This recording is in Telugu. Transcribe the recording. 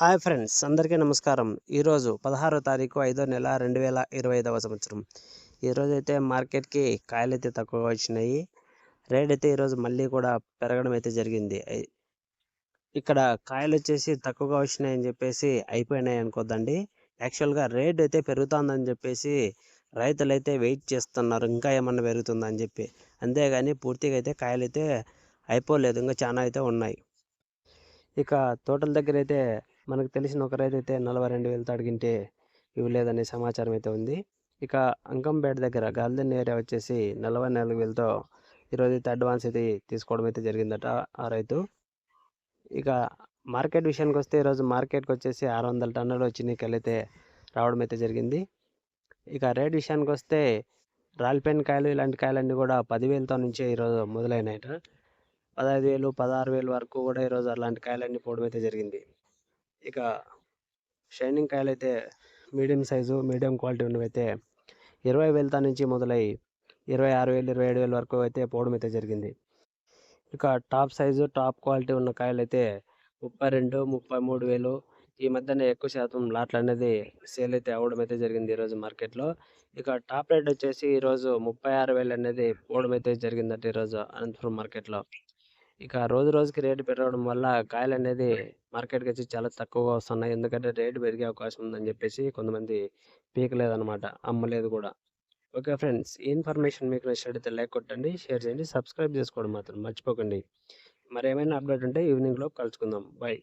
హాయ్ ఫ్రెండ్స్ అందరికీ నమస్కారం. ఈరోజు పదహారో తారీఖు ఐదో నెల రెండు వేల ఇరవై ఐదవ సంవత్సరం. ఈరోజు అయితే మార్కెట్కి కాయలు అయితే తక్కువగా వచ్చినాయి. రేట్ అయితే ఈరోజు మళ్ళీ కూడా పెరగడం అయితే జరిగింది ఇక్కడ కాయలు వచ్చేసి తక్కువగా వచ్చినాయని చెప్పేసి అయిపోయినాయి అనుకోద్దండి. యాక్చువల్గా రేట్ అయితే పెరుగుతుందని చెప్పేసి రైతులు అయితే వెయిట్ చేస్తున్నారు. ఇంకా ఏమన్నా పెరుగుతుందని చెప్పి. అంతేగాని పూర్తిగా అయితే కాయలు అయితే అయిపోలేదు. ఇంకా చాలా అయితే ఉన్నాయి. ఇక తోటల దగ్గర అయితే మనకు తెలిసిన ఒక రైతు అయితే నలభై రెండు వేలతో అడిగింటే ఇవ్వలేదనే సమాచారం అయితే ఉంది. ఇక అంకంపేట దగ్గర గాల్దెన్ ఏరియా వచ్చేసి నలభై నాలుగు వేలతో ఈరోజు అయితే అడ్వాన్స్ అయితే తీసుకోవడం అయితే జరిగిందట ఆ రైతు. ఇక మార్కెట్ విషయానికి వస్తే ఈరోజు మార్కెట్కి వచ్చేసి ఆరు వందల టన్నులు చిన్నికాయలు అయితే రావడం అయితే జరిగింది. ఇక రేట్ విషయానికి వస్తే రాల్పెన్ కాయలు ఇలాంటి కాయలన్నీ కూడా పదివేలతో నుంచే ఈరోజు మొదలైనాయట. పదహైదు వేలు పదహారు వేలు వరకు కూడా ఈరోజు అలాంటి కాయలన్నీ పోవడం అయితే జరిగింది. ఇక షైనింగ్ కాయలు అయితే మీడియం సైజు మీడియం క్వాలిటీ ఉన్నవైతే ఇరవై వేలతో నుంచి మొదలై ఇరవై ఆరు వేలు ఇరవై ఏడు వేల వరకు అయితే పోవడం అయితే జరిగింది. ఇక టాప్ సైజు టాప్ క్వాలిటీ ఉన్న కాయలు అయితే ముప్పై రెండు ముప్పై మూడు వేలు. ఈ మధ్యన ఎక్కువ శాతం లాట్లు అనేది సేల్ అయితే అవ్వడం అయితే జరిగింది ఈరోజు మార్కెట్లో. ఇక టాప్ రేట్ వచ్చేసి ఈరోజు ముప్పై ఆరు వేలు అనేది పోవడం అయితే జరిగిందట ఈరోజు అనంతపురం మార్కెట్లో. ఇక రోజు రోజుకి రేటు పెరగడం వల్ల కాయలు అనేది మార్కెట్కి వచ్చి చాలా తక్కువగా వస్తున్నాయి. ఎందుకంటే రేటు పెరిగే అవకాశం ఉందని చెప్పేసి కొంతమంది పీకలేదనమాట అమ్మలేదు కూడా. ఓకే ఫ్రెండ్స్ ఈ ఇన్ఫర్మేషన్ మీకు నచ్చినట్లయితే లైక్ కొట్టండి షేర్ చేయండి సబ్స్క్రైబ్ చేసుకోవడం మాత్రం మర్చిపోకండి. మరి ఏమైనా అప్డేట్ ఉంటే ఈవినింగ్లో కలుసుకుందాం. బాయ్